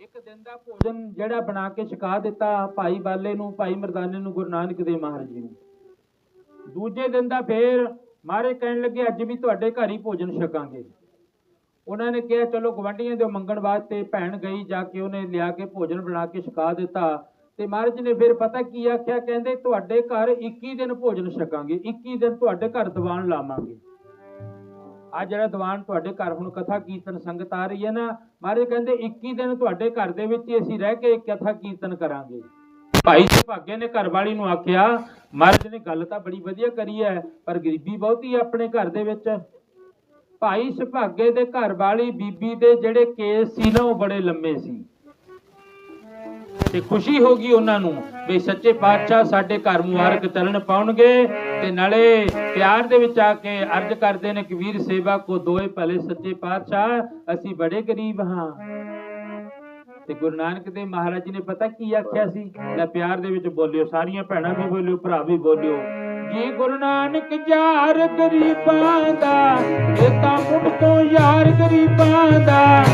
ਇੱਕ ਦਿਨ ਦਾ ਭੋਜਨ ਜਿਹੜਾ ਬਣਾ ਕੇ ਛਕਾ ਦਿੱਤਾ ਭਾਈ ਬਾਲੇ ਨੂੰ, ਭਾਈ ਮਰਦਾਨੇ ਨੂੰ, ਗੁਰੂ ਨਾਨਕ ਦੇਵ ਮਹਾਰਾਜ ਜੀ ਨੂੰ। ਦੂਜੇ ਦਿਨ ਦਾ ਫੇਰ ਮਾਰੇ ਕਹਿਣ ਲੱਗੇ, ਅੱਜ ਵੀ ਤੁਹਾਡੇ ਘਰ ਹੀ ਭੋਜਨ ਛਕਾਂਗੇ। ਉਹਨਾਂ ਨੇ ਕਿਹਾ, ਚਲੋ ਗਵੰਡੀਆਂ ਦੇ ਮੰਗਣ ਵਾਸਤੇ ਭੈਣ ਗਈ, ਜਾ ਕੇ ਉਹਨੇ ਲਿਆ ਕੇ ਭੋਜਨ ਬਣਾ ਕੇ ਛਕਾ ਦਿੱਤਾ। ਤੇ ਮਹਾਰਾਜ ਨੇ ਫਿਰ ਪਤਾ ਕੀ ਆਖਿਆ? ਕਹਿੰਦੇ, ਤੁਹਾਡੇ ਘਰ 21 ਦਿਨ ਭੋਜਨ ਛਕਾਂਗੇ 21 ਦਿਨ ਤੁਹਾਡੇ ਘਰ ਦੀਵਾਨ ਲਾਵਾਂਗੇ। ਆ ਜਿਹੜਾ ਦੀਵਾਨ ਤੁਹਾਡੇ ਘਰ ਹੁਣ ਕਥਾ ਕੀਰਤਨ ਸੰਗਤ ਆ ਰਹੀ ਹੈ ਨਾ, ਮਹਾਰਾਜ ਕਹਿੰਦੇ 21 ਦਿਨ ਤੁਹਾਡੇ ਘਰ ਦੇ ਵਿੱਚ ਹੀ ਅਸੀਂ ਰਹਿ ਕੇ ਕਥਾ ਕੀਰਤਨ ਕਰਾਂਗੇ। ਭਾਈ ਸੁਭਾਗੇ ਨੇ ਘਰ ਵਾਲੀ ਨੂੰ ਆਖਿਆ, ਮਹਾਰਾਜ ਨੇ ਗੱਲ ਤਾਂ ਬੜੀ ਵਧੀਆ ਕਰੀ ਹੈ, ਪਰ ਗਰੀਬੀ ਬਹੁਤੀ ਹੈ ਆਪਣੇ ਘਰ ਦੇ ਵਿੱਚ। ਭਾਈ ਸੁਭਾਗੇ ਦੇ ਘਰ ਵਾਲੀ ਬੀਬੀ ਦੇ ਜਿਹੜੇ ਕੇਸ ਸੀ ਨਾ, ਉਹ ਬੜੇ ਲੰਮੇ ਸੀ। ਤੇ ਖੁਸ਼ੀ ਹੋ ਗਈ ਉਹਨਾਂ ਨੂੰ ਵੀ ਸੱਚੇ ਪਾਤਸ਼ਾਹ ਸਾਡੇ ਘਰ ਮੁਬਾਰਕ ਚੱਲਣ ਪਾਉਣਗੇ ਤੇ ਨਾਲੇ ਪਿਆਰ ਦੇ ਵਿੱਚ ਆ ਕੇ ਅਰਜ਼ ਕਰਦੇ ਨੇ ਕਿ ਵੀਰ ਸੇਵਾ ਕੋ ਦੋਏ ਭਲੇ ਸੱਚੇ ਪਾਤਸ਼ਾਹ, ਅਸੀਂ ਬੜੇ ਗਰੀਬ ਹਾਂ। ਤੇ ਗੁਰੂ ਨਾਨਕ ਦੇਵ ਮਹਾਰਾਜ ਜੀ ਨੇ ਪਤਾ ਕੀ ਆਖਿਆ ਸੀ? ਲੈ ਪਿਆਰ ਦੇ ਵਿੱਚ ਬੋਲਿਓ, ਸਾਰੀਆਂ ਭੈਣਾਂ ਵੀ ਬੋਲਿਓ, ਭਰਾ ਵੀ ਬੋਲਿਓ। ਜੀ ਗੁਰੂ ਨਾਨਕ ਯਾਰ ਗਰੀਬਾਂ ਦਾ, ਇਹ ਤਾਂ ਮੁੱਢ ਤੋਂ ਯਾਰ ਗਰੀਬਾਂ ਦਾ।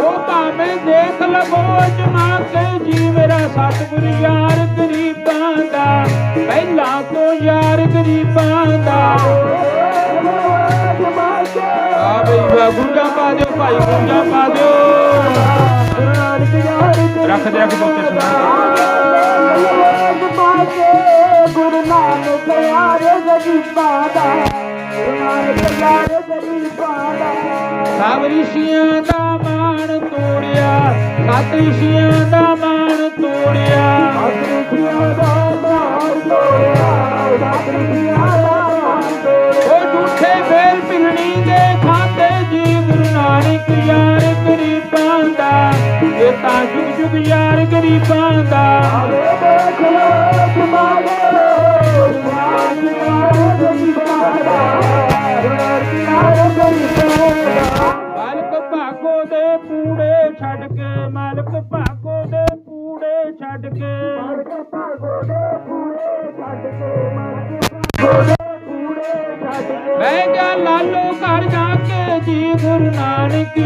ਉਹ ਭਾਵੇਂ ਦੇਖ ਲਵੋ ਜਮਾ ਕੇ ਜੀਵਰਾ ਸਤਿਗੁਰ ਯਾਰ ਗਰੀਬਾਂ ਦਾ। ਪਹਿਲਾਂ ਤੋਂ ਯਾਰ ਗਰੀਬਾਂ ਦਾ। ਆ ਬਈ ਵਾ ਗੁੰਜਾ ਪਾ ਦਿਓ ਭਾਈ ਗੁੰਜਾ ਪਾ ਦਿਓ ਰੱਖ ਦੇ ਰੱਖ ਦੋ ਸੁਣਾ ਗੁਰੂ ਨਾਨਕ ਯਾਰ ਗਰੀਬਾਂ ਦਾ। ਗੁਰੂ ਨਾਨਕ ਯਾਰ ਸਭ ਰਿਸ਼ੀਆਂ ਦਾ ਮਾਣ ਤੋੜਿਆ ਸਤ ਰਿਸ਼ੀਆਂ ਦਾ ਮਾਣ ਤੋੜਿਆ। ਸਤਿਗੁਰੂ ਦਾ ਮਾਨ ਤੋੜਿਆ ਸਤਿਗੁਰੂ ਦਾ ਮਾਨ ਤੋੜਿਆ। ਉਹ ਝੂਠੇ ਫੇਰ ਪਿਲਣੀ ਦੇ ਖਾਤੇ ਜੀ ਗੁਰੂ ਨਾਨਕ ਯਾਰ ਗਰੀਬਾਂ ਦਾ। ਇਹ ਤਾਂ ਜੁਗ ਜੁਗ ਯਾਰ ਗਰੀਬਾਂ ਦਾ। ਆਵੇ ਦੇਖ ਲੋ ਤੁਮਾਰੇ ਨਾਨਕ ਯਾਰ ਗਰੀਬਾਂ ਦਾ। ਮਾਲਕ ਭਾਗੋ ਦੇ ਪੂੜੇ ਛੱਡ ਕੇ ਮਾਲਕ ਭਾਗੋ ਦੇ ਪੂੜੇ ਛੱਡ ਕੇ। ਮਾਰਕ ਭਾਗੋ ਦੇ ਪੂਰੇ ਛੱਡ ਕੇ ਮਾਰਕ ਭਾਗੋ ਦੇ ਪੂਰੇ ਛੱਡ ਕੇ। ਮੈਂ ਗਿਆ ਲਾਲੋ ਘਰ ਜਾ ਕੇ ਜੀ ਗੁਰੂ ਨਾਨਕ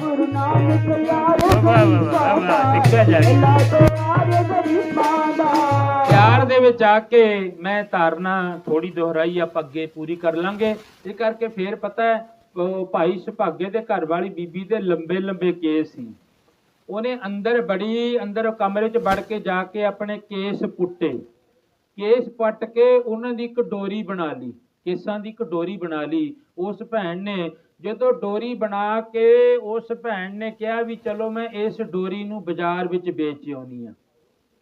ਗੁਰੂ ਨਾਨਕ ਯਾਰ ਪਿਆਰ ਦੇ ਵਿੱਚ ਆ ਕੇ ਮੈਂ ਧਾਰਨਾ ਥੋੜੀ ਦੁਹਰਾਈ ਆਪਾਂ ਅੱਗੇ ਪੂਰੀ ਕਰ ਲਾਂਗੇ। ਇਹ ਕਰਕੇ ਫੇਰ ਪਤਾ ਹੈ ਭਾਈ ਸੁਭਾਗੇ ਦੇ ਘਰ ਵਾਲੀ ਬੀਬੀ ਦੇ ਲੰਬੇ ਲੰਬੇ ਕੇਸ ਸੀ। ਉਹਨੇ ਅੰਦਰ ਬੜੀ, ਅੰਦਰ ਕਮਰੇ 'ਚ ਵੜ ਕੇ ਜਾ ਕੇ ਆਪਣੇ ਕੇਸ ਪੁੱਟੇ। ਕੇਸ ਪੱਟ ਕੇ ਉਹਨਾਂ ਦੀ ਇੱਕ ਡੋਰੀ ਬਣਾ ਲਈ, ਕੇਸਾਂ ਦੀ ਇੱਕ ਡੋਰੀ ਬਣਾ ਲਈ। ਉਸ ਭੈਣ ਨੇ ਜਦੋਂ ਡੋਰੀ ਬਣਾ ਕੇ ਉਸ ਭੈਣ ਨੇ ਕਿਹਾ ਵੀ ਚਲੋ ਮੈਂ ਇਸ ਡੋਰੀ ਨੂੰ ਬਾਜ਼ਾਰ ਵਿੱਚ ਵੇਚ ਆਉਣੀ ਆ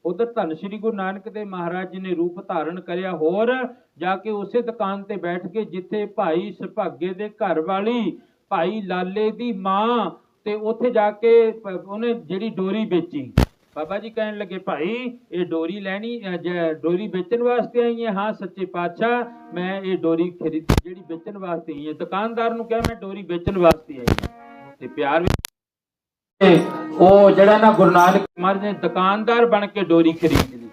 ਉਧਰ ਧੰਨ ਸ਼੍ਰੀ ਗੁਰੂ ਨਾਨਕ ਦੇਵ ਮਹਾਰਾਜ ਜੀ ਨੇ ਰੂਪ ਧਾਰਨ ਕਰਿਆ। ਹੋਰ ਜਾ ਕੇ ਉਸੇ ਦੁਕਾਨ ਤੇ ਬੈਠ ਕੇ ਜਿੱਥੇ ਭਾਈ ਸੁਭਾਗੇ ਦੇ ਘਰ ਵਾਲੀ ਭਾਈ ਲਾਲੇ ਦੀ ਮਾਂ ਤੇ ਉੱਥੇ ਜਾ ਕੇ ਉਹਨੇ ਜਿਹੜੀ ਡੋਰੀ ਵੇਚੀ। ਬਾਬਾ ਜੀ ਕਹਿਣ ਲੱਗੇ, ਭਾਈ, ਇਹ ਡੋਰੀ ਲੈਣੀ ਡੋਰੀ ਵੇਚਣ ਵਾਸਤੇ ਆਈ ਹੈ ਹਾਂ, ਸੱਚੇ ਪਾਤਸ਼ਾਹ, ਮੈਂ ਇਹ ਡੋਰੀ ਖਰੀਦੀ, ਜਿਹੜੀ ਵੇਚਣ ਵਾਸਤੇ ਆਈ ਹੈ ਦੁਕਾਨਦਾਰ ਨੂੰ ਕਿਹਾ, ਮੈਂ ਡੋਰੀ ਵੇਚਣ ਵਾਸਤੇ ਆਈ ਹਾਂ ਤੇ ਪਿਆਰ ਵਿੱਚ ਉਹ ਜਿਹੜਾ ਨਾ ਗੁਰੂ ਨਾਨਕ ਮਹਾਰਾਜ ਨੇ ਦੁਕਾਨਦਾਰ ਬਣ ਕੇ ਡੋਰੀ ਖਰੀਦ ਲਈ।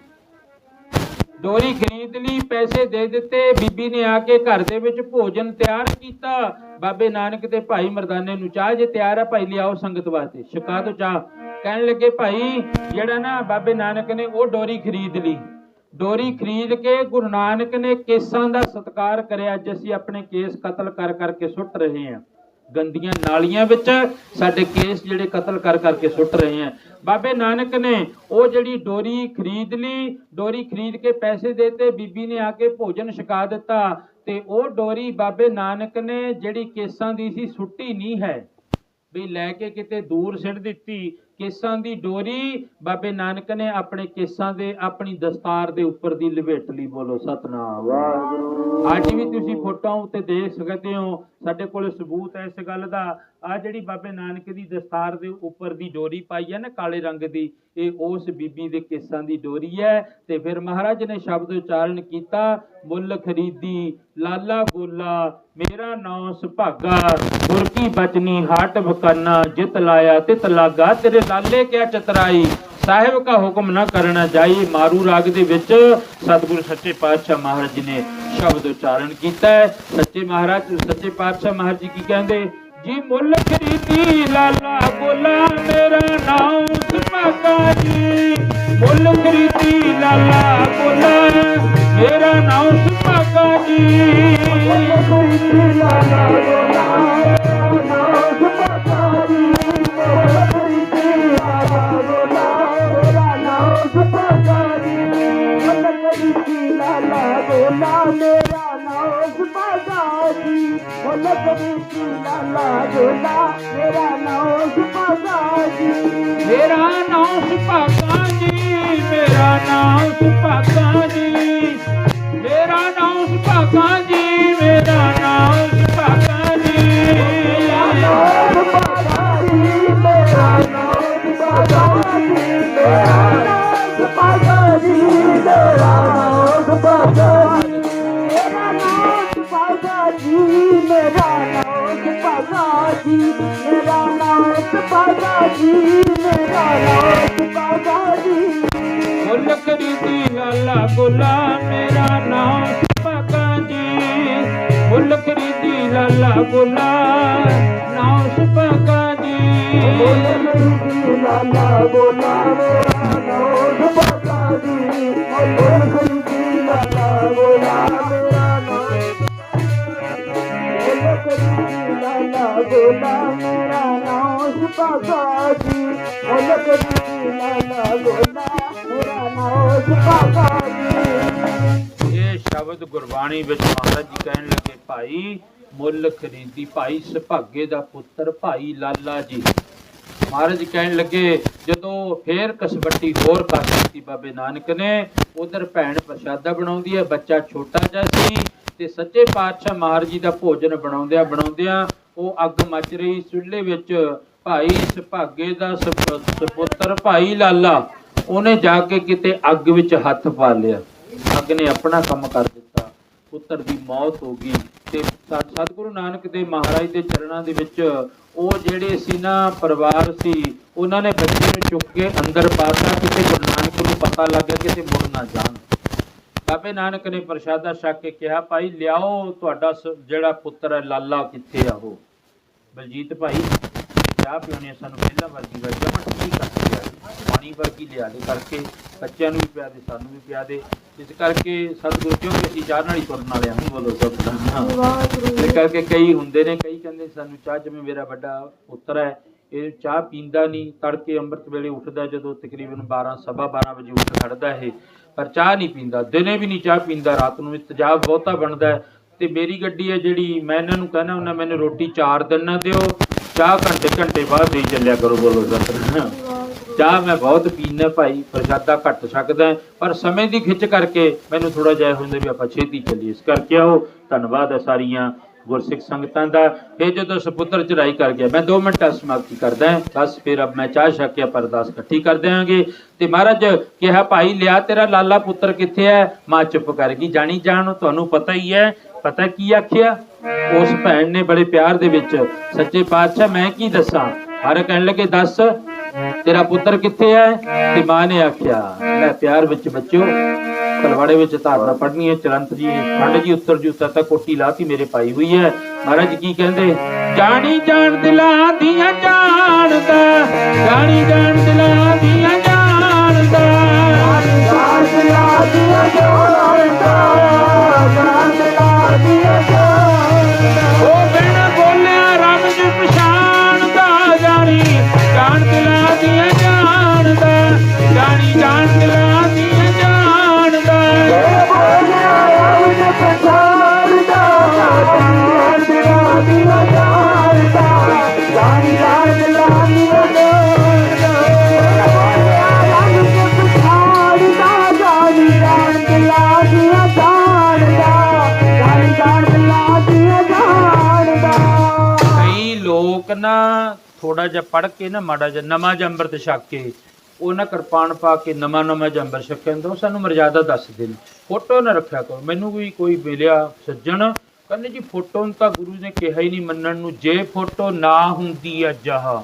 ਡੋਰੀ ਖਰੀਦ ਲਈ ਪੈਸੇ ਦੇ ਦਿੱਤੇ। ਬੀਬੀ ਨੇ ਆ ਕੇ ਘਰ ਦੇ ਵਿੱਚ ਭੋਜਨ ਤਿਆਰ ਕੀਤਾ। ਬਾਬੇ ਨਾਨਕ ਤੇ ਭਾਈ ਮਰਦਾਨੇ ਨੂੰ ਚਾਹ ਜੇ ਤਿਆਰ ਆ, ਭਾਈ ਲਿਆਓ ਸੰਗਤ ਵਾਸਤੇ। ਛਕਾ ਦੋ ਚਾਹ। ਕਹਿਣ ਲੱਗੇ, ਭਾਈ, ਜਿਹੜਾ ਨਾ ਬਾਬੇ ਨਾਨਕ ਨੇ ਉਹ ਡੋਰੀ ਖਰੀਦ ਲਈ। ਡੋਰੀ ਖਰੀਦ ਕੇ ਗੁਰੂ ਨਾਨਕ ਨੇ ਕੇਸਾਂ ਦਾ ਸਤਿਕਾਰ ਕਰਿਆ, ਅੱਜ ਅਸੀਂ ਆਪਣੇ ਕੇਸ ਕਤਲ ਕਰ ਕਰਕੇ ਸੁੱਟ ਰਹੇ ਹਾਂ। ਗੰਦੀਆਂ ਨਾਲੀਆਂ ਵਿੱਚ ਸਾਡੇ ਕੇਸ ਜਿਹੜੇ ਕਤਲ ਕਰ ਕਰਕੇ ਸੁੱਟ ਰਹੇ ਆ। ਬਾਬੇ ਨਾਨਕ ਨੇ ਉਹ ਜਿਹੜੀ ਡੋਰੀ ਖਰੀਦ ਲਈ, ਡੋਰੀ ਖਰੀਦ ਕੇ ਪੈਸੇ ਦੇਤੇ ਬੀਬੀ ਨੇ ਆ ਕੇ ਭੋਜਨ ਛਕਾ ਦਿੱਤਾ ਤੇ ਉਹ ਡੋਰੀ ਬਾਬੇ ਨਾਨਕ ਨੇ ਜਿਹੜੀ ਕੇਸਾਂ ਦੀ ਸੀ ਸੁੱਟੀ ਨਹੀਂ ਹੈ, ਵੀ ਲੈ ਕੇ ਕਿਤੇ ਦੂਰ ਸਿੱਟ ਦਿੱਤੀ। ਕੇਸਾਂ ਦੀ ਡੋਰੀ ਬਾਬੇ ਨਾਨਕ ਨੇ ਆਪਣੇ ਕੇਸਾਂ ਦੇ ਆਪਣੀ ਦਸਤਾਰ ਦੇ ਉੱਪਰ ਦੀ ਲਪੇਟ ਲਈ ਬੋਲੋ ਸਤਨਾਮ। ਵਾਹਿਗੁਰੂ। ਅੱਜ ਵੀ ਤੁਸੀਂ ਫੋਟੋਆਂ ਉੱਤੇ ਦੇਖ ਸਕਦੇ ਹੋ ਸਾਡੇ ਕੋਲ ਸਬੂਤ ਹੈ ਇਸ ਗੱਲ ਦਾ। ਆ ਜਿਹੜੀ ਬਾਬੇ ਨਾਨਕ ਦੀ ਦਸਤਾਰ ਦੇ ਉੱਪਰ ਦੀ ਡੋਰੀ ਪਾਈ ਹੈ ਨਾ ਕਾਲੇ ਰੰਗ ਦੀ ਇਹ ਉਸ ਬੀਬੀ ਦੇ ਕੇਸਾਂ ਦੀ ਡੋਰੀ ਹੈ। ਤੇ ਫਿਰ ਮਹਾਰਾਜ ਨੇ ਸ਼ਬਦ ਉਚਾਰਨ ਕੀਤਾ ਮੁੱਲ ਖਰੀਦੀ, ਲਾਲਾ ਗੋਲਾ, ਮੇਰਾ ਨਾਮ ਸੁਭਾਗਾ ਗੁਰ ਕੀ ਬਚਨੀ, ਹਾਟ ਬਕਨਾ, ਜਿਤ ਲਾਇਆ, ਤਿਤ ਲਾਗਾ, ਤੇਰੇ ਲਾਲੇ ਕਿਆ ਚਤਰਾਈ। ਸਾਹਿਬ ਕਾ ਹੁਕਮ ਨਾ ਕਰਨਾ ਜਾਈ, ਮਾਰੂ ਰਾਗ ਦੇ ਵਿੱਚ। ਸਤਿਗੁਰੂ ਸੱਚੇ ਪਾਤਸ਼ਾਹ ਮਹਾਰਾਜ ਜੀ ਨੇ ਸ਼ਬਦ ਉਚਾਰਨ ਕੀਤਾ ਸੱਚੇ ਮਹਾਰਾਜ, ਸੱਚੇ ਪਾਤਸ਼ਾਹ ਮਹਾਰਾਜ ਜੀ ਕੀ ਕਹਿੰਦੇ? ਜੀ ਮੁੱਲ ਖਰੀਦੀ, ਲਾਲਾ ਗੋਲਾ, ਮੇਰਾ ਨਾਮ ਸੁਭਾਗਾ ਜੀ। ਮੁੱਲ ਖਰੀਦੀ, ਲਾਲਾ ਗੋਲਾ ਮੇਰਾ ਨਾਮ ਸੁਭਾਗਾ ਜੀ ਮੇਰਾ ਨਾਮ ਸੁਭਾਗਾਜੀ ਉਹ ਲੱਗੀ ਲਾਲਾ ਜੋਲਾ ਮੇਰਾ ਨਾਮ ਸੁਭਾਗਾਜੀ ਮੇਰਾ ਮੁੱਲ ਖਰੀਦੀ ਲਾਲਾ ਗੁਲਾ ਮੇਰਾ ਨਾਮ ਸੁਭਾਗਾ ਜੀ ਮੁੱਲ ਖਰੀਦੀ ਲਾਲਾ ਗੁਲਾ ਨਾਮ ਸੁਭਾਗਾ ਜੀ ਲਾਲਾ ਬੋਲਾ ਮੇਰਾ ਨਾਮ ਸੁਭਾਗਾ ਜੀ ਬੋਲ ਖਰੀਦੀ ਲਾਲਾ ਬੋਲਾ ਮੇਰਾ ਨਾਮ ਬੋਲ ਖਰੀਦੀ ਲਾਲਾ ਬੋਲਾ ਮੇਰਾ ਨਾਮ ਸੁਭਾਗਾ ਜੀ ਬੋਲ ਖਰੀਦੀ ਲਾਲਾ ਬੋਲਾ ਮੇਰਾ ਨਾਮ ਇਹ ਸ਼ਬਦ ਗੁਰਬਾਣੀ ਵਿੱਚ ਮਹਾਰਾਜ ਜੀ ਕਹਿਣ ਲੱਗੇ, ਭਾਈ, ਮੁੱਲ ਖਰੀਦੀ, ਭਾਈ ਸੁਭਾਗੇ ਦਾ ਪੁੱਤਰ, ਭਾਈ ਲਾਲਾ ਜੀ। ਮਹਾਰਾਜ ਕਹਿਣ ਲੱਗੇ, ਜਦੋਂ ਫੇਰ ਕਸਬੱਟੀ ਹੋਰ ਕਰ ਦਿੱਤੀ ਬਾਬੇ ਨਾਨਕ ਨੇ, ਉਧਰ ਭੈਣ ਪ੍ਰਸ਼ਾਦਾ ਬਣਾਉਂਦੀ ਹੈ, ਬੱਚਾ ਛੋਟਾ ਜਿਹਾ ਸੀ ਤੇ ਸੱਚੇ ਪਾਤਸ਼ਾਹ ਮਹਾਰਾਜ ਜੀ ਦਾ ਭੋਜਨ ਬਣਾਉਂਦਿਆਂ ਬਣਾਉਂਦਿਆਂ ਉਹ ਅੱਗ ਮੱਚ ਰਹੀ, ਚੁੱਲ੍ਹੇ ਵਿੱਚ ਭਾਈ ਸੁਭਾਗੇ ਦਾ ਸੁਪ- ਸੁਪੁੱਤਰ ਭਾਈ ਲਾਲਾ, ਉਹਨੇ ਜਾ ਕੇ ਕਿਤੇ ਅੱਗ ਵਿੱਚ ਹੱਥ ਪਾ ਲਿਆ। ਅੱਗ ਨੇ ਆਪਣਾ ਕੰਮ ਕਰ ਦਿੱਤਾ। ਪੁੱਤਰ ਦੀ ਮੌਤ ਹੋ ਗਈ ਤੇ ਸਤਿਗੁਰੂ ਨਾਨਕ ਦੇ ਮਹਾਰਾਜ ਦੇ ਚਰਨਾਂ ਦੇ ਵਿੱਚ ਉਹ ਜਿਹੜੇ ਸੀ ਨਾ ਪਰਿਵਾਰ ਸੀ, ਉਹਨਾਂ ਨੇ ਬੱਚੇ ਨੂੰ ਚੁੱਕ ਕੇ ਅੰਦਰ ਪਾਤਾ, ਕਿਤੇ ਗੁਰੂ ਨਾਨਕ ਨੂੰ ਪਤਾ ਲੱਗ ਗਿਆ ਕਿਤੇ ਮੁੜ ਨਾ ਜਾਣ। ਬਾਬੇ ਨਾਨਕ ਨੇ ਪ੍ਰਸ਼ਾਦਾ ਛਕ ਕੇ ਕਿਹਾ, ਭਾਈ, ਲਿਆਓ ਤੁਹਾਡਾ ਸ- ਜਿਹੜਾ ਪੁੱਤਰ ਹੈ ਲਾਲਾ, ਕਿੱਥੇ ਆ ਉਹ? ਬਲਜੀਤ ਭਾਈ ਚਾਹ ਪਿਉਣੀ ਸਾਨੂੰ ਪਹਿਲਾਂ ਵਰਗੀ ਵਾ ਜਮਟ ਕੀ ਕਰਕੇ ਆ? ਪਾਣੀ ਵਰਗੀ ਲਿਆ ਦੇ ਕਰਕੇ ਬੱਚਿਆਂ ਨੂੰ ਵੀ ਪਿਆ ਦੇ ਸਾਨੂੰ ਵੀ ਪਿਆ ਦੇ। ਇਸ ਕਰਕੇ ਸਤਿਗੁਰੂ ਕਿਉਂਕਿ ਅਸੀਂ ਚਾਹ ਨਾਲ ਹੀ ਤੁਰਨ ਵਾਲੇ ਹਾਂ ਬੋਲੋ ਸਭ ਇਸ ਕਰਕੇ ਕਈ ਹੁੰਦੇ ਨੇ ਕਈ ਕਹਿੰਦੇ ਸਾਨੂੰ ਚਾਹ ਜਿਵੇਂ ਮੇਰਾ ਵੱਡਾ ਪੁੱਤਰ ਹੈ ਇਹ ਚਾਹ ਪੀਂਦਾ ਨਹੀਂ ਤੜਕੇ ਅੰਮ੍ਰਿਤ ਵੇਲੇ ਉੱਠਦਾ ਜਦੋਂ ਤਕਰੀਬਨ 12 ਸਵਾ 12 ਵਜੇ ਉੱਠ ਖੜਦਾ ਇਹ ਪਰ ਚਾਹ ਨਹੀਂ ਪੀਂਦਾ ਦਿਨੇ ਵੀ ਨਹੀਂ ਚਾਹ ਪੀਂਦਾ ਰਾਤ ਨੂੰ ਇਤਜਾਬ ਬਹੁਤਾ ਬਣਦਾ ਹੈ। ਤੇ ਮੇਰੀ ਗੱਡੀ ਹੈ ਜਿਹੜੀ ਮੈਂ ਇਹਨਾਂ ਨੂੰ ਕਹਿੰਦਾ ਉਹਨਾਂ ਮੈਨੂੰ ਰੋਟੀ ਚਾਰ ਦਿਨ ਨਾ ਦਿਓ ਚਾਹ ਘੰਟੇ ਘੰਟੇ ਬਾਅਦ ਦੇਈ ਚੱਲਿਆ ਕਰੋ ਬੋਲੋ ਸਤਿ ਚਾਹ ਮੈਂ ਬਹੁਤ ਪੀਣਾ ਭਾਈ, ਪ੍ਰਸ਼ਾਦਾ ਘੱਟ ਸਕਦਾ ਪਰ ਸਮੇਂ ਦੀ ਖਿੱਚ ਕਰਕੇ ਮੈਨੂੰ ਥੋੜਾ ਜਿਹਾ ਹੁੰਦਾ ਵੀ ਆਪਾਂ ਛੇਤੀ ਚੱਲੀਏ। ਇਸ ਕਰਕੇ ਆਓ, ਧੰਨਵਾਦ ਹੈ ਸਾਰੀਆਂ ਗੁਰਸਿੱਖ ਸੰਗਤਾਂ ਦਾ। ਫਿਰ ਜਦੋਂ ਸੁਪੁੱਤਰ ਚੜਾਈ ਕਰ ਗਿਆ, ਮੈਂ 2 ਮਿੰਟਾਂ ਸਮਾਪਤੀ ਕਰਦਾ ਬਸ ਫਿਰ ਅਬ ਮੈਂ ਚਾਹ ਛਕ ਕੇ ਆਪਾਂ ਅਰਦਾਸ ਇਕੱਠੀ ਕਰ ਦਿਆਂਗੇ। ਤੇ ਮਹਾਰਾਜ ਕਿਹਾ, ਭਾਈ, ਲਿਆ ਤੇਰਾ ਲਾਲਾ ਪੁੱਤਰ ਕਿੱਥੇ ਹੈ? ਮਾਂ ਚੁੱਪ ਕਰ ਗਈ। ਜਾਣੀ ਜਾਣ, ਤੁਹਾਨੂੰ ਪਤਾ ਹੀ ਹੈ। ਪਤਾ ਕੀ ਆਖਿਆ? ਉਸ ਭੈਣ ਨੇ ਬੜੇ ਪਿਆਰ ਦੇ ਵਿੱਚ ਸੱਚੇ ਪਾਤਸ਼ਾਹ, ਮੈਂ ਕੀ ਦੱਸਾਂ? ਹਰ ਕਹਿਣ ਲੱਗੇ, ਦੱਸ, ਤੇਰਾ ਪੁੱਤਰ ਕਿੱਥੇ ਹੈ? ਤੇ ਮਾਂ ਨੇ ਆਖਿਆ, ਲੈ ਪਿਆਰ ਵਿੱਚ ਬੱਚਿਓ, ਤਲਵਾੜੇ ਵਿੱਚ ਧਾਰਨਾ ਪੜਨੀ ਹੈ ਚਰੰਤ ਜੀ, ਖੰਡ ਜੀ, ਉੱਤਰ ਜੀ, ਉੱਤਰ ਤੱਕ ਕੋਟੀ ਲਾਤੀ ਮੇਰੇ ਪਾਈ ਹੋਈ ਹੈ। ਮਹਾਰਾਜ ਕੀ ਕਹਿੰਦੇ? ਜਾਣੀ ਜਾਣ ਦਿਲਾਂ ਦੀਆਂ ਜਾਣਦਾ, ਜਾਣੀ ਜਾਣ ਦਿਲਾਂ ਦੀਆਂ ਥੋੜਾ ਜਿਹਾ ਪੜ ਕੇ ਨਾ, ਮਾੜਾ ਜਿਹਾ ਨਵਾਂ ਜਿਹਾ ਅੰਮ੍ਰਿਤ ਛਕ ਕੇ, ਉਹ ਨਾ ਕਿਰਪਾਨ ਪਾ ਕੇ ਨਵਾਂ ਨਵਾਂ ਜਿਹਾ ਅੰਮ੍ਰਿਤ ਛਕਿਆ ਹੁੰਦਾ, ਉਹ ਸਾਨੂੰ ਮਰਜ਼ਾਦਾ ਦੱਸਦੇ ਨੇ ਫੋਟੋ ਨਾ ਰੱਖਿਆ ਕਰੋ। ਮੈਨੂੰ ਵੀ ਕੋਈ ਮਿਲਿਆ ਸੱਜਣ, ਕਹਿੰਦੇ ਜੀ ਫੋਟੋ ਨੂੰ ਤਾਂ ਗੁਰੂ ਨੇ ਕਿਹਾ ਹੀ ਨਹੀਂ ਮੰਨਣ ਨੂੰ, ਜੇ ਫੋਟੋ ਨਾ ਹੁੰਦੀ ਅਜਹ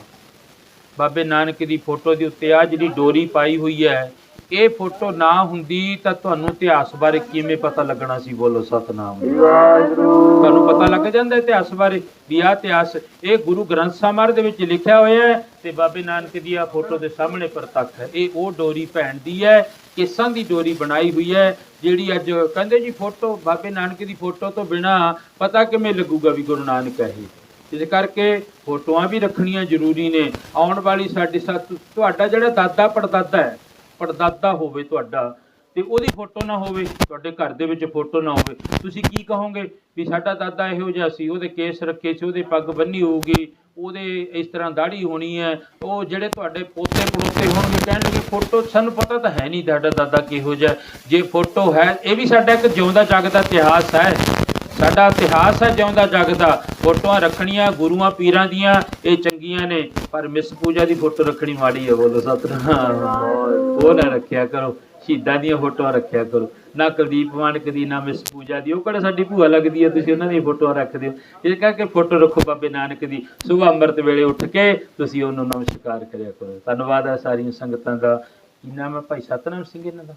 ਬਾਬੇ ਨਾਨਕ ਦੀ ਫੋਟੋ ਦੇ ਉੱਤੇ ਆ ਜਿਹੜੀ ਡੋਰੀ ਪਾਈ ਹੋਈ ਹੈ ਇਹ ਫੋਟੋ ਨਾ ਹੁੰਦੀ ਤਾਂ ਤੁਹਾਨੂੰ ਇਤਿਹਾਸ ਬਾਰੇ ਕਿਵੇਂ ਪਤਾ ਲੱਗਣਾ ਸੀ? ਬੋਲੋ ਸਤਨਾਮ। ਵਾਹਿਗੁਰੂ। ਤੁਹਾਨੂੰ ਪਤਾ ਲੱਗ ਜਾਂਦਾ ਇਤਿਹਾਸ ਬਾਰੇ ਵੀ ਆਹ ਇਤਿਹਾਸ ਇਹ ਗੁਰੂ ਗ੍ਰੰਥ ਸਾਹਿਬ ਦੇ ਵਿੱਚ ਲਿਖਿਆ ਹੋਇਆ ਹੈ ਤੇ ਬਾਬੇ ਨਾਨਕ ਦੀ ਆ ਫੋਟੋ ਦੇ ਸਾਹਮਣੇ ਪ੍ਰਤੱਖ ਹੈ। ਇਹ ਉਹ ਡੋਰੀ ਭੈਣ ਦੀ ਹੈ ਕਿਸਾਂ ਦੀ ਡੋਰੀ ਬਣਾਈ ਹੋਈ ਹੈ ਜਿਹੜੀ ਅੱਜ ਕਹਿੰਦੇ ਜੀ ਫੋਟੋ ਬਾਬੇ ਨਾਨਕ ਦੀ ਫੋਟੋ ਤੋਂ ਬਿਨਾ ਪਤਾ ਕਿਵੇਂ ਲੱਗੂਗਾ ਵੀ ਗੁਰੂ ਨਾਨਕ ਹੈ ਇਸ ਕਰਕੇ ਫੋਟੋਆਂ ਵੀ ਰੱਖਣੀਆਂ ਜ਼ਰੂਰੀ ਨੇ। ਆਉਣ ਵਾਲੀ ਸਾਡੀ ਸੱਤ ਤੁਹਾਡਾ ਜਿਹੜਾ ਦਾਦਾ ਪੜਦਾਦਾ ਹੈ ਪੜਦਾਦਾ ਹੋਵੇ ਤੁਹਾਡਾ ਤੇ ਉਹਦੀ ਫੋਟੋ ਨਾ ਹੋਵੇ, ਤੁਹਾਡੇ ਘਰ ਦੇ ਵਿੱਚ ਫੋਟੋ ਨਾ ਹੋਵੇ। ਤੁਸੀਂ ਕੀ ਕਹੋਗੇ ਵੀ ਸਾਡਾ ਦਾਦਾ ਇਹੋ ਜਿਹਾ ਸੀ, ਉਹਦੇ ਕੇਸ ਰੱਖੇ ਸੀ, ਉਹਦੇ ਪੱਗ ਬੰਨੀ ਹੋਊਗੀ, ਉਹਦੇ ਇਸ ਤਰ੍ਹਾਂ ਦਾੜੀ ਹੋਣੀ ਹੈ, ਉਹ ਜਿਹੜੇ ਤੁਹਾਡੇ ਪੋਤੇ ਪੜੋਤੇ ਹੋਣਗੇ ਕਹਿਣਗੇ, ਫੋਟੋ ਸਾਨੂੰ ਪਤਾ ਤਾਂ ਹੈ ਨਹੀਂ ਤੁਹਾਡਾ ਦਾਦਾ ਕਿਹੋ ਜਿਹਾ ਜੇ ਫੋਟੋ ਹੈ, ਇਹ ਵੀ ਸਾਡਾ ਇੱਕ ਜਿਉਂਦਾ ਜਾਗਦਾ ਇਤਿਹਾਸ ਹੈ। ਸਾਡਾ ਇਤਿਹਾਸ ਹੈ ਜਿਉਂਦਾ ਜਾਗਦਾ। ਫੋਟੋਆਂ ਰੱਖਣੀਆਂ ਗੁਰੂਆਂ ਪੀਰਾਂ ਦੀਆਂ, ਇਹ ਚੰਗੀਆਂ ਨੇ। ਪਰ ਮਿਸ ਪੂਜਾ ਦੀ ਫੋਟੋ ਰੱਖਣੀ ਮਾੜੀ ਹੈ, ਬੋਲੋ ਸਤਨਾਮ। ਉਹ ਨਾ ਰੱਖਿਆ ਕਰੋ, ਸ਼ਹੀਦਾਂ ਦੀਆਂ ਫੋਟੋਆਂ ਰੱਖਿਆ ਕਰੋ। ਨਾ ਕੁਲਦੀਪ ਮਾਨਕ ਦੀ, ਨਾ ਮਿਸ ਪੂਜਾ ਦੀ। ਉਹ ਕਿਹੜਾ ਸਾਡੀ ਭੂਆ ਲੱਗਦੀ ਹੈ, ਤੁਸੀਂ ਉਹਨਾਂ ਦੀਆਂ ਫੋਟੋਆਂ ਰੱਖਦੇ ਹੋ। ਇਹ ਕਹਿ ਕੇ ਫੋਟੋ ਰੱਖੋ ਬਾਬੇ ਨਾਨਕ ਦੀ। ਸੁਬਹ ਅੰਮ੍ਰਿਤ ਵੇਲੇ ਉੱਠ ਕੇ ਤੁਸੀਂ ਉਹਨੂੰ ਨਮਸਕਾਰ ਕਰਿਆ ਕਰੋ। ਧੰਨਵਾਦ ਹੈ ਸਾਰੀਆਂ ਸੰਗਤਾਂ ਦਾ। ਕੀ ਨਾਮ ਹੈ ਭਾਈ? ਸਤਨਾਮ ਸਿੰਘ ਇਹਨਾਂ ਦਾ?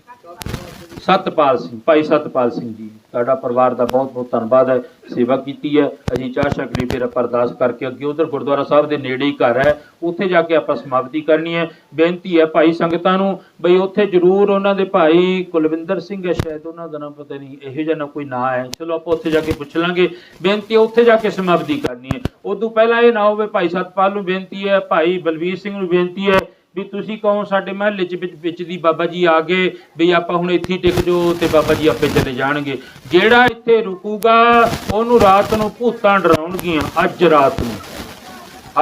ਸਤਪਾਲ ਸਿੰਘ। ਭਾਈ ਸਤਪਾਲ ਸਿੰਘ ਜੀ, ਤੁਹਾਡਾ ਪਰਿਵਾਰ ਦਾ ਬਹੁਤ ਬਹੁਤ ਧੰਨਵਾਦ ਹੈ। ਸੇਵਾ ਕੀਤੀ ਹੈ। ਅਸੀਂ ਚਾਹ ਛਕ ਫਿਰ ਆਪਾਂ ਅਰਦਾਸ ਕਰਕੇ ਅੱਗੇ ਉਧਰ ਗੁਰਦੁਆਰਾ ਸਾਹਿਬ ਦੇ ਨੇੜੇ ਹੀ ਘਰ ਹੈ। ਉੱਥੇ ਜਾ ਕੇ ਆਪਾਂ ਸਮਾਪਤੀ ਕਰਨੀ ਹੈ। ਬੇਨਤੀ ਹੈ ਭਾਈ ਸੰਗਤਾਂ ਨੂੰ ਬਈ ਉੱਥੇ ਜ਼ਰੂਰ ਉਹਨਾਂ ਦੇ ਭਾਈ ਕੁਲਵਿੰਦਰ ਸਿੰਘ ਹੈ, ਸ਼ਾਇਦ ਉਹਨਾਂ ਦਾ ਨਾਮ ਪਤਾ ਨਹੀਂ, ਇਹੋ ਜਿਹਾ ਨਾ ਕੋਈ ਨਾਂ ਹੈ। ਚਲੋ ਆਪਾਂ ਉੱਥੇ ਜਾ ਕੇ ਪੁੱਛ ਲਾਂਗੇ। ਬੇਨਤੀ ਹੈ ਉੱਥੇ ਜਾ ਕੇ ਸਮਾਪਤੀ ਕਰਨੀ ਹੈ। ਉਦੋਂ ਪਹਿਲਾਂ ਇਹ ਨਾ ਹੋਵੇ ਭਾਈ ਸਤਪਾਲ ਨੂੰ ਬੇਨਤੀ ਹੈ, ਭਾਈ ਬਲਵੀਰ ਸਿੰਘ ਨੂੰ ਬੇਨਤੀ ਹੈ ਵੀ ਤੁਸੀਂ ਕਹੋ ਸਾਡੇ ਮਹੱਲੇ ਚ ਵਿੱਚ ਵਿੱਚ ਦੀ ਬਾਬਾ ਜੀ ਆ ਗਏ, ਵੀ ਆਪਾਂ ਹੁਣ ਇੱਥੇ ਹੀ ਟਿਕ ਜੋ ਤੇ ਬਾਬਾ ਜੀ ਆਪੇ ਚਲੇ ਜਾਣਗੇ। ਜਿਹੜਾ ਇੱਥੇ ਰੁਕੂਗਾ, ਉਹਨੂੰ ਰਾਤ ਨੂੰ ਭੂਤਾਂ ਡਰਾਉਣਗੀਆਂ, ਅੱਜ ਰਾਤ ਨੂੰ।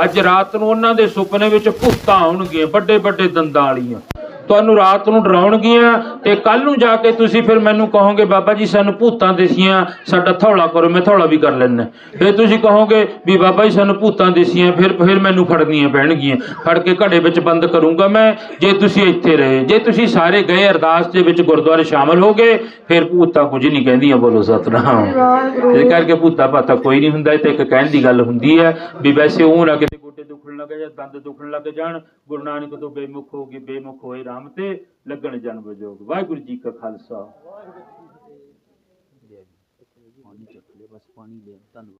ਅੱਜ ਰਾਤ ਨੂੰ ਉਹਨਾਂ ਦੇ ਸੁਪਨੇ ਵਿੱਚ ਭੂਤਾਂ ਆਉਣਗੀਆਂ, ਵੱਡੇ ਵੱਡੇ ਦੰਦਾਂ ਵਾਲੀਆਂ। ਤੁਹਾਨੂੰ ਰਾਤ ਨੂੰ ਡਰਾਉਣਗੀਆਂ ਤੇ ਕੱਲ ਨੂੰ ਜਾ ਕੇ ਤੁਸੀਂ ਫਿਰ ਮੈਨੂੰ ਕਹੋਗੇ, ਬਾਬਾ ਜੀ ਸਾਨੂੰ ਭੂਤਾਂ ਦਿਸੀਆਂ, ਸਾਡਾ ਥੌਲਾ ਕਰੋ, ਮੈਂ ਥੌਲਾ ਵੀ ਕਰ ਲੈਣਾ ਫਿਰ ਤੁਸੀਂ ਕਹੋਗੇ ਵੀ ਬਾਬਾ ਜੀ ਸਾਨੂੰ ਭੂਤਾਂ ਦਿਸੀਆਂ, ਫਿਰ ਫਿਰ ਮੈਨੂੰ ਫੜਨੀਆਂ ਪੈਣਗੀਆਂ। ਫੜ ਕੇ ਘੜੇ ਵਿੱਚ ਬੰਦ ਕਰੂੰਗਾ ਮੈਂ, ਜੇ ਤੁਸੀਂ ਇੱਥੇ ਰਹੇ। ਜੇ ਤੁਸੀਂ ਸਾਰੇ ਗਏ ਅਰਦਾਸ ਦੇ ਵਿੱਚ ਗੁਰਦੁਆਰੇ ਸ਼ਾਮਲ ਹੋ ਗਏ, ਫਿਰ ਭੂਤਾਂ ਕੁਝ ਨਹੀਂ ਕਹਿੰਦੀਆਂ, ਬੋਲੋ ਸਤਨਾਮ। ਇਸ ਕਰਕੇ ਭੂਤਾਂ ਪਾਤਾ ਕੋਈ ਨਹੀਂ ਹੁੰਦਾ, ਇਹ ਤਾਂ ਇੱਕ ਕਹਿਣ ਦੀ ਗੱਲ ਹੁੰਦੀ ਹੈ ਵੀ ਵੈਸੇ ਉਹ ਨਾ ਕਿਤੇ ਲੱਗੇ ਜਾਂ ਦੰਦ ਦੁਖਣ ਲੱਗ ਜਾਣ ਗੁਰੂ ਨਾਨਕ ਤੋਂ ਬੇਮੁਖ ਹੋ ਗਏ ਬੇਮੁਖ ਹੋਏ ਰਾਮ ਤੇ ਲੱਗਣ ਜਨਮ ਜੋਗ। ਵਾਹਿਗੁਰੂ ਜੀ ਕਾ ਖਾਲਸਾ। ਪਾਣੀ ਚੱਕ ਲਿਆ ਬਸ ਪਾਣੀ ਲਿਆ ਧੰਨਵਾਦ।